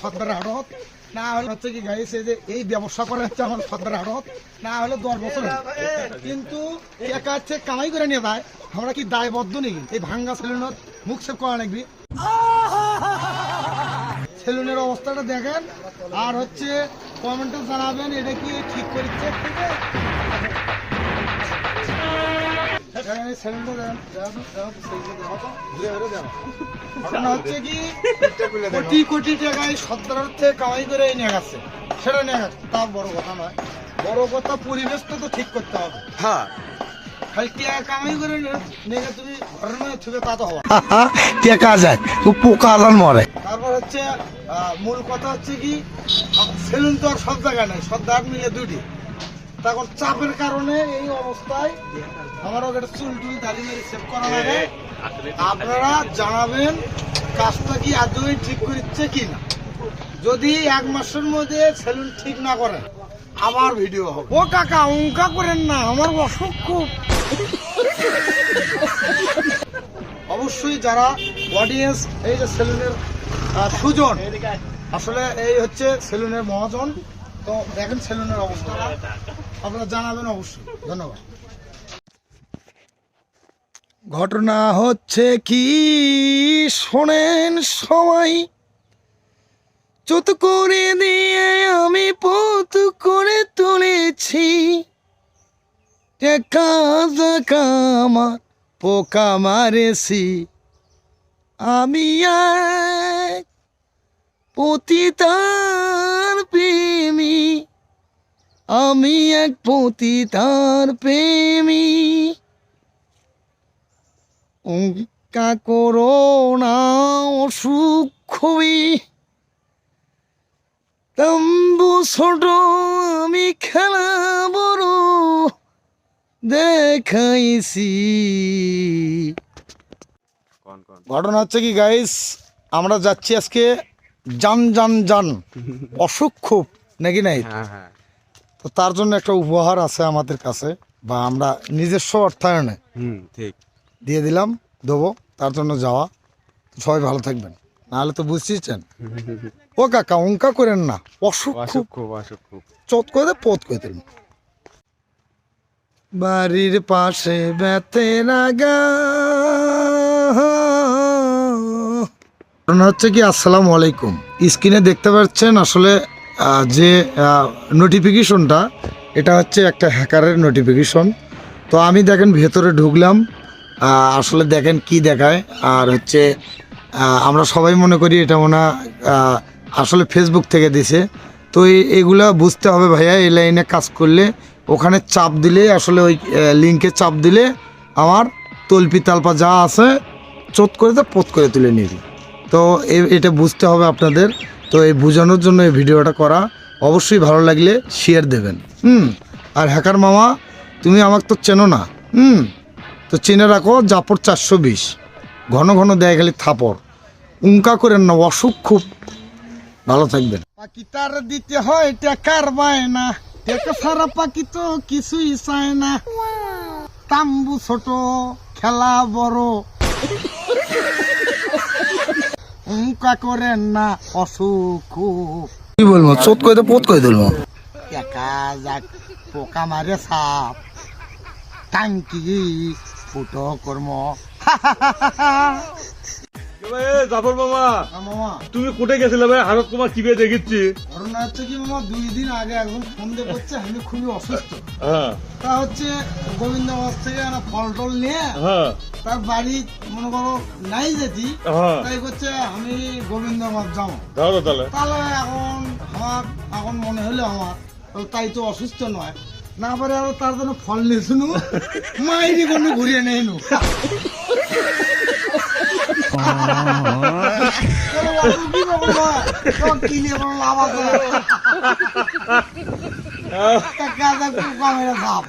সর্দার আড়ত। না হলে হচ্ছে কি এই যে এই ব্যবসা করে হচ্ছে আমার সর্দার আড়ত। না হলে দশ বছর কিন্তু একা হচ্ছে কামাই করে নিয়ে যায়? আমরা কি দায়বদ্ধ নাকি? এই ভাঙ্গা সেলুনত মুখ সেভ করা নাকি? সেলুনের অবস্থাটা দেখেন। আর হচ্ছে কমেন্টে জানাবেন এটা কি ঠিক করছে? ঘটনা হচ্ছে কি কোটি কোটি টাকায় সত্তর কামাই করে নিয়ে গেছে। সেটা নিয়ে গেছে। তা বড় কথা নয়। বড় কথা পরিবেশটা তো ঠিক করতে হবে। হ্যাঁ। কামাই করে নিয়ে- তারপর হচ্ছে মূল কথা হচ্ছে কি সেলুন তো আর সব জায়গায় নাই। সব দাঁত মিলে দুটি তখন চাপের কারণে এই অবস্থায় আমার ওকে চুল টুল দাড়ি মেরে সেভ করা লাগে। আপনারা জানাবেন কাজটা কি আদৌ ঠিক করছে কি না যদি এক মাসের মধ্যে সেলুন ঠিক না করেন আবার ভিডিও হবে। ও কাকা অঙ্কা করেন না আমার অসুখ খুব। অবশ্যই যারা অডিয়েন্স এই যে সেলুনের সুজন আসলে এই হচ্ছে সেলুনের মহাজন। তো দেখেন সেলুনের অবস্থা। আপনারা জানাবেন অবশ্যই। ধন্যবাদ। ঘটনা হচ্ছে কি? শোনেন সবাই। চুত করে দিয়ে আমি পত করে তুলেছি। আমার, পোকা মারেছি। আমি এক পতিতার প্রেমী আমি এক পতিতার প্রেমী। উঙ্কা করো না অসুখ খুবই। তম্বু ছোট আমি খেলা বড় দেখাইছি। ঘটনা হচ্ছে কি গাইস আমরা যাচ্ছি আজকে জান জান জান। অসুখ খুব নাকি নাই? হ্যাঁ হ্যাঁ। তো তার জন্য একটা উপহার আছে আমাদের কাছে বা আমরা নিজস্ব অর্থায়নে ঠিক। দিয়ে দিলাম দেবো তার জন্য যাওয়া। সবাই ভালো থাকবেন। নাহলে তো বুঝতেছেন। ও কাকা অঙ্কা করেন না। অসুখ খুব। অসুখ খুব অসুখ করে পোত করে দিল বাড়ির পাশে বেতে লাগা। ঘটনা হচ্ছে কি আসসালামু আলাইকুম। স্ক্রিনে দেখতে পাচ্ছেন আসলে যে নোটিফিকেশনটা এটা হচ্ছে একটা হ্যাকারের নোটিফিকেশন তো আমি দেখেন ভেতরে ঢুকলাম আসলে দেখেন কি দেখায়। আর হচ্ছে আমরা সবাই মনে করি এটা মনে আসলে ফেসবুক থেকে দিছে। তো এগুলা বুঝতে হবে ভাইয়া, এই লাইনে কাজ করলে, ওখানে চাপ দিলে, আসলে ওই লিঙ্কে চাপ দিলে আমার তলপি তালপা যা আছে, চোট করে তো পোত করে তুলে নিবি। তো এটা বুঝতে হবে আপনাদের। তো এই বোঝানোর জন্য এই ভিডিওটা করা অবশ্যই ভালো লাগলে শেয়ার দেবেন। হুম আর হ্যাকার মামা তুমি আমাকে তো চেনো না। হুম তো চেনে রাখো জাপর চারশো বিশ। ঘন ঘন দেয় খালি থাপড়। উঙ্কা করেন না অসুখ খুব। ভালো থাকবেন। পাকিটার দিতে হয় টাকার বায়না। টাকা সারা পাখি তো কিছুই চায় না। তাম্বু ছোট খেলা বড়। উঙ্কা করেন না অসুখ। কি বলব? চোট করে তো পোত করে দিলবো একা যাক পোকা মারে সাপ। টাঙ্কি ফুটো কর্ম। জাফর মামা। মামা। তুমি কোটে গেছিলে ভাই হারত তোমার কীভাবে দেখেছি ঘটনা হচ্ছে কি মামা দুই দিন আগে একজন ফোন দিয়ে করছে আমি খুবই অসুস্থ। হ্যাঁ। তা হচ্ছে গোবিন্দগঞ্জ থেকে একটা ফল টল নিয়ে হ্যাঁ। তার বাড়ি মনে করো নাই যেতি হ্যাঁ। তাই করছে আমি যাব। যাও তো তাহলে। এখন আমার এখন মনে হলো আমার তাই তো অসুস্থ নয়। না পারে আরও তার জন্য ফল নিয়ে শুনু মাইরি কোনো ঘুরিয়ে নেই লাভ আছে